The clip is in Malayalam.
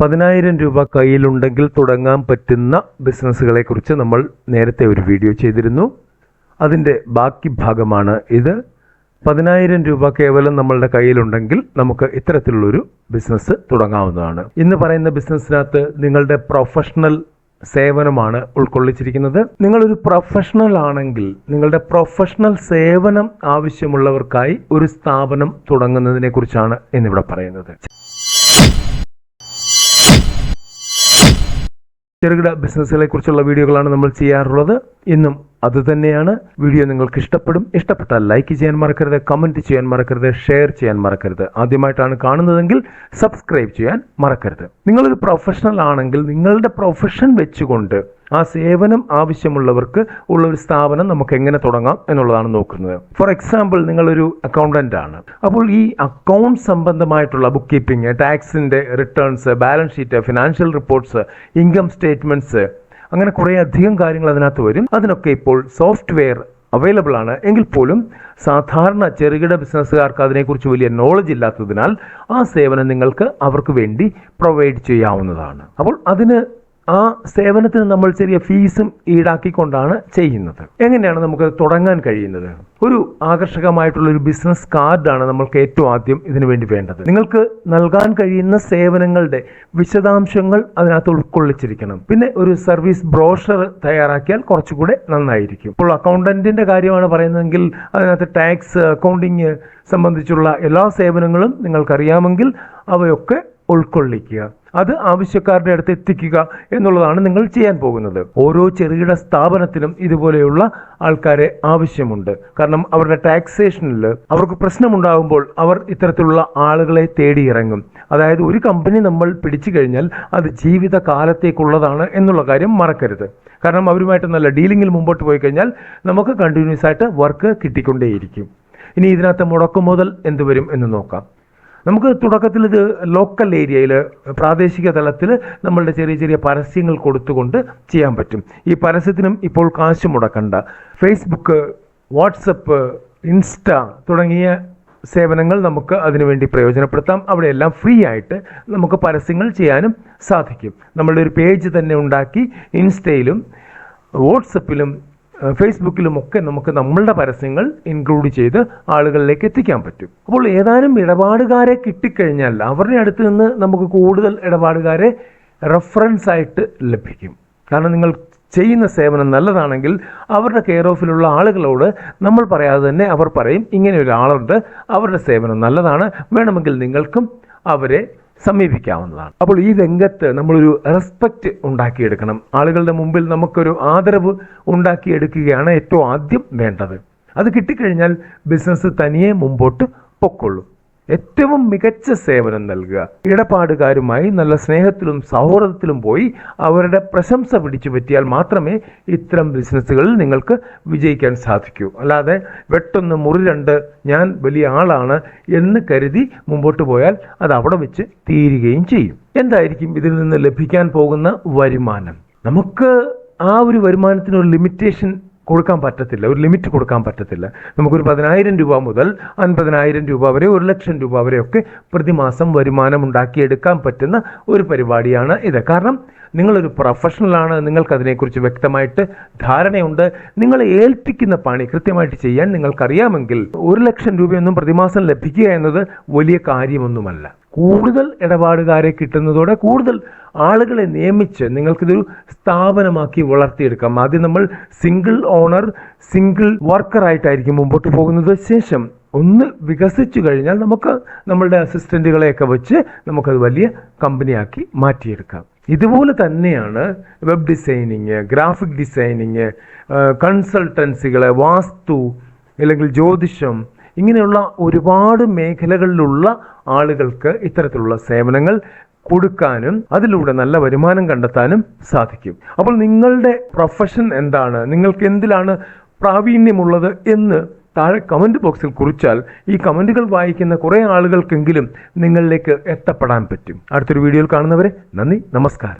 പതിനായിരം രൂപ കയ്യിലുണ്ടെങ്കിൽ തുടങ്ങാൻ പറ്റുന്ന ബിസിനസ്സുകളെ കുറിച്ച് നമ്മൾ നേരത്തെ ഒരു വീഡിയോ ചെയ്തിരുന്നു. അതിന്റെ ബാക്കി ഭാഗമാണ് ഇത്. പതിനായിരം രൂപ കേവലം നമ്മളുടെ കയ്യിലുണ്ടെങ്കിൽ നമുക്ക് ഇത്തരത്തിലുള്ളൊരു ബിസിനസ് തുടങ്ങാവുന്നതാണ്. ഇന്ന് പറയുന്ന ബിസിനസ്സിനകത്ത് നിങ്ങളുടെ പ്രൊഫഷണൽ സേവനമാണ് ഉൾക്കൊള്ളിച്ചിരിക്കുന്നത്. നിങ്ങളൊരു പ്രൊഫഷണൽ ആണെങ്കിൽ നിങ്ങളുടെ പ്രൊഫഷണൽ സേവനം ആവശ്യമുള്ളവർക്കായി ഒരു സ്ഥാപനം തുടങ്ങുന്നതിനെ കുറിച്ചാണ് ഇന്നിവിടെ പറയുന്നത്. ചെറുകിട ബിസിനസ്സുകളെ കുറിച്ചുള്ള വീഡിയോകളാണ് നമ്മൾ ചെയ്യാറുള്ളത്. ഇന്നും അതുതന്നെയാണ് വീഡിയോ നിങ്ങൾക്ക് ഇഷ്ടപ്പെടും. ഇഷ്ടപ്പെട്ടാൽ ലൈക്ക് ചെയ്യാൻ മറക്കരുത് കമന്റ് ചെയ്യാൻ മറക്കരുത് ഷെയർ ചെയ്യാൻ മറക്കരുത്. ആദ്യമായിട്ടാണ് കാണുന്നതെങ്കിൽ സബ്സ്ക്രൈബ് ചെയ്യാൻ മറക്കരുത്. നിങ്ങളൊരു പ്രൊഫഷണൽ ആണെങ്കിൽ നിങ്ങളുടെ പ്രൊഫഷൻ വെച്ചുകൊണ്ട് ആ സേവനം ആവശ്യമുള്ളവർക്ക് ഉള്ള ഒരു സ്ഥാപനം നമുക്ക് എങ്ങനെ തുടങ്ങാം എന്നുള്ളതാണ് നോക്കുന്നത്. ഫോർ എക്സാമ്പിൾ നിങ്ങളൊരു അക്കൗണ്ടന്റ് ആണ്. അപ്പോൾ ഈ അക്കൗണ്ട് സംബന്ധമായിട്ടുള്ള book keeping ടാക്സിന്റെ returns balance sheet financial reports income statements അങ്ങനെ കുറേ അധികം കാര്യങ്ങൾ അതിനകത്ത് വരും. അതിനൊക്കെ ഇപ്പോൾ സോഫ്റ്റ്വെയർ അവൈലബിൾ ആണ്. എങ്കിൽ പോലും സാധാരണ ചെറുകിട ബിസിനസ്സുകാർക്ക് അതിനെക്കുറിച്ച് വലിയ നോളജ് ഇല്ലാത്തതിനാൽ ആ സേവനം നിങ്ങൾക്ക് അവർക്ക് വേണ്ടി പ്രൊവൈഡ് ചെയ്യാവുന്നതാണ്. അപ്പോൾ അതിന് ആ സേവനത്തിന് നമ്മൾ ചെറിയ ഫീസും ഈടാക്കിക്കൊണ്ടാണ് ചെയ്യുന്നത്. എങ്ങനെയാണ് നമുക്ക് തുടങ്ങാൻ കഴിയുന്നത്? ഒരു ആകർഷകമായിട്ടുള്ള ഒരു ബിസിനസ് കാർഡാണ് നമ്മൾക്ക് ഏറ്റവും ആദ്യം ഇതിനു വേണ്ടി വേണ്ടത്. നിങ്ങൾക്ക് നൽകാൻ കഴിയുന്ന സേവനങ്ങളുടെ വിശദാംശങ്ങൾ അതിനകത്ത് ഉൾക്കൊള്ളിച്ചിരിക്കണം. പിന്നെ ഒരു സർവീസ് ബ്രോഷർ തയ്യാറാക്കിയാൽ കുറച്ചുകൂടെ നന്നായിരിക്കും. ഇപ്പോൾ അക്കൗണ്ടന്റിന്റെ കാര്യമാണ് പറയുന്നതെങ്കിൽ അതിനകത്ത് ടാക്സ് അക്കൗണ്ടിങ് സംബന്ധിച്ചുള്ള എല്ലാ സേവനങ്ങളും നിങ്ങൾക്കറിയാമെങ്കിൽ അവയൊക്കെ ഉൾക്കൊള്ളിക്കുക. അത് ആവശ്യക്കാരുടെ അടുത്ത് എത്തിക്കുക എന്നുള്ളതാണ് നിങ്ങൾ ചെയ്യാൻ പോകുന്നത്. ഓരോ ചെറുകിട സ്ഥാപനത്തിനും ഇതുപോലെയുള്ള ആൾക്കാരെ ആവശ്യമുണ്ട്. കാരണം അവരുടെ ടാക്സേഷനിൽ അവർക്ക് പ്രശ്നമുണ്ടാകുമ്പോൾ അവർ ഇത്തരത്തിലുള്ള ആളുകളെ തേടിയിറങ്ങും. അതായത് ഒരു കമ്പനി നമ്മൾ പിടിച്ചു കഴിഞ്ഞാൽ അത് ജീവിത കാലത്തേക്കുള്ളതാണ് എന്നുള്ള കാര്യം മറക്കരുത്. കാരണം അവരുമായിട്ട് നല്ല ഡീലിങ്ങിൽ മുമ്പോട്ട് പോയി കഴിഞ്ഞാൽ നമുക്ക് കണ്ടിന്യൂസ് ആയിട്ട് വർക്ക് കിട്ടിക്കൊണ്ടേയിരിക്കും. ഇനി ഇതിനകത്ത് മുടക്കുമുതൽ എന്ത് വരും എന്ന് നോക്കാം. നമുക്ക് തുടക്കത്തിൽ ഇത് ലോക്കൽ ഏരിയയിൽ പ്രാദേശിക തലത്തിൽ നമ്മളുടെ ചെറിയ ചെറിയ പരസ്യങ്ങൾ കൊടുത്തുകൊണ്ട് ചെയ്യാൻ പറ്റും. ഈ പരസ്യത്തിനും ഇപ്പോൾ കാശ് മുടക്കണ്ട. ഫേസ്ബുക്ക് വാട്സപ്പ് ഇൻസ്റ്റ തുടങ്ങിയ സേവനങ്ങൾ നമുക്ക് അതിനുവേണ്ടി പ്രയോജനപ്പെടുത്താം. അവിടെയെല്ലാം ഫ്രീ ആയിട്ട് നമുക്ക് പരസ്യങ്ങൾ ചെയ്യാനും സാധിക്കും. നമ്മളുടെ ഒരു പേജ് തന്നെ ഉണ്ടാക്കി ഇൻസ്റ്റയിലും വാട്സപ്പിലും ഫേസ്ബുക്കിലും ഒക്കെ നമുക്ക് നമ്മളുടെ പരസ്യങ്ങൾ ഇൻക്ലൂഡ് ചെയ്ത് ആളുകളിലേക്ക് എത്തിക്കാൻ പറ്റും. അപ്പോൾ ഏതാനും ഇടപാടുകാരെ കിട്ടിക്കഴിഞ്ഞാൽ അവരുടെ അടുത്ത് നിന്ന് നമുക്ക് കൂടുതൽ ഇടപാടുകാരെ റെഫറൻസ് ആയിട്ട് ലഭിക്കും. കാരണം നിങ്ങൾ ചെയ്യുന്ന സേവനം നല്ലതാണെങ്കിൽ അവരുടെ കെയർ ഓഫിലുള്ള ആളുകളോട് നമ്മൾ പറയാതെ തന്നെ അവർ പറയും ഇങ്ങനെ ഒരാളുണ്ട് അവരുടെ സേവനം നല്ലതാണ് വേണമെങ്കിൽ നിങ്ങൾക്കും അവരെ സമീപിക്കാവുന്നതാണ്. അപ്പോൾ ഈ രംഗത്ത് നമ്മളൊരു റെസ്പെക്റ്റ് ഉണ്ടാക്കിയെടുക്കണം. ആളുകളുടെ മുമ്പിൽ നമുക്കൊരു ആദരവ് ഉണ്ടാക്കിയെടുക്കുകയാണ് ഏറ്റവും ആദ്യം വേണ്ടത്. അത് കിട്ടിക്കഴിഞ്ഞാൽ ബിസിനസ് തനിയെ മുമ്പോട്ട് പൊക്കൊള്ളും ഏറ്റവും മികച്ച സേവനം നൽകുക. ഇടപാടുകാരുമായി നല്ല സ്നേഹത്തിലും സൗഹൃദത്തിലും പോയി അവരുടെ പ്രശംസ പിടിച്ചു പറ്റിയാൽ മാത്രമേ ഇത്തരം ബിസിനസ്സുകളിൽ നിങ്ങൾക്ക് വിജയിക്കാൻ സാധിക്കൂ. അല്ലാതെ വെട്ടൊന്ന് മുറി രണ്ട് ഞാൻ വലിയ ആളാണ് എന്ന് കരുതി മുമ്പോട്ട് പോയാൽ അത് അവിടെ വെച്ച് തീരുകയും ചെയ്യും. എന്തായിരിക്കും ഇതിൽ നിന്ന് ലഭിക്കാൻ പോകുന്ന വരുമാനം? നമുക്ക് ആ ഒരു വരുമാനത്തിനൊരു ലിമിറ്റേഷൻ കൊടുക്കാൻ പറ്റത്തില്ല ഒരു ലിമിറ്റ് കൊടുക്കാൻ പറ്റത്തില്ല. നമുക്കൊരു പതിനായിരം രൂപ മുതൽ അൻപതിനായിരം രൂപ വരെ ഒരു ലക്ഷം രൂപ വരെയൊക്കെ പ്രതിമാസം വരുമാനം ഉണ്ടാക്കിയെടുക്കാൻ പറ്റുന്ന ഒരു പരിപാടിയാണ് ഇത്. കാരണം നിങ്ങളൊരു പ്രൊഫഷണലാണ് നിങ്ങൾക്ക് അതിനെക്കുറിച്ച് വ്യക്തമായിട്ട് ധാരണയുണ്ട്. നിങ്ങളെ ഏൽപ്പിക്കുന്ന പണി കൃത്യമായിട്ട് ചെയ്യാൻ നിങ്ങൾക്കറിയാമെങ്കിൽ ഒരു ലക്ഷം രൂപയൊന്നും പ്രതിമാസം ലഭിക്കുക എന്നത് വലിയ കാര്യമൊന്നുമല്ല. കൂടുതൽ ഇടപാടുകാരെ കിട്ടുന്നതോടെ കൂടുതൽ ആളുകളെ നിയമിച്ച് നിങ്ങൾക്കിതൊരു സ്ഥാപനമാക്കി വളർത്തിയെടുക്കാം. ആദ്യം നമ്മൾ സിംഗിൾ ഓണർ സിംഗിൾ വർക്കറായിട്ടായിരിക്കും മുമ്പോട്ട് പോകുന്നത്. ശേഷം ഒന്ന് വികസിച്ചു കഴിഞ്ഞാൽ നമുക്ക് നമ്മളുടെ അസിസ്റ്റന്റുകളെയൊക്കെ വെച്ച് നമുക്കത് വലിയ കമ്പനിയാക്കി മാറ്റിയെടുക്കാം. ഇതുപോലെ തന്നെയാണ് വെബ് ഡിസൈനിങ് ഗ്രാഫിക് ഡിസൈനിങ് കൺസൾട്ടൻസികളെ വാസ്തു അല്ലെങ്കിൽ ജ്യോതിഷം ഇങ്ങനെയുള്ള ഒരുപാട് മേഖലകളിലുള്ള ആളുകൾക്ക് ഇത്തരത്തിലുള്ള സേവനങ്ങൾ കൊടുക്കാനും അതിലൂടെ നല്ല വരുമാനം കണ്ടെത്താനും സാധിക്കും. അപ്പോൾ നിങ്ങളുടെ പ്രൊഫഷൻ എന്താണ്? നിങ്ങൾക്ക് എന്തിലാണ് പ്രാവീണ്യമുള്ളത് എന്ന് താഴെ കമന്റ് ബോക്സിൽ കുറിച്ചാൽ ഈ കമന്റുകൾ വായിക്കുന്ന കുറേ ആളുകൾക്കെങ്കിലും നിങ്ങളിലേക്ക് എത്തപ്പെടാൻ പറ്റും. അടുത്തൊരു വീഡിയോയിൽ കാണുന്നവരെ നന്ദി നമസ്കാരം.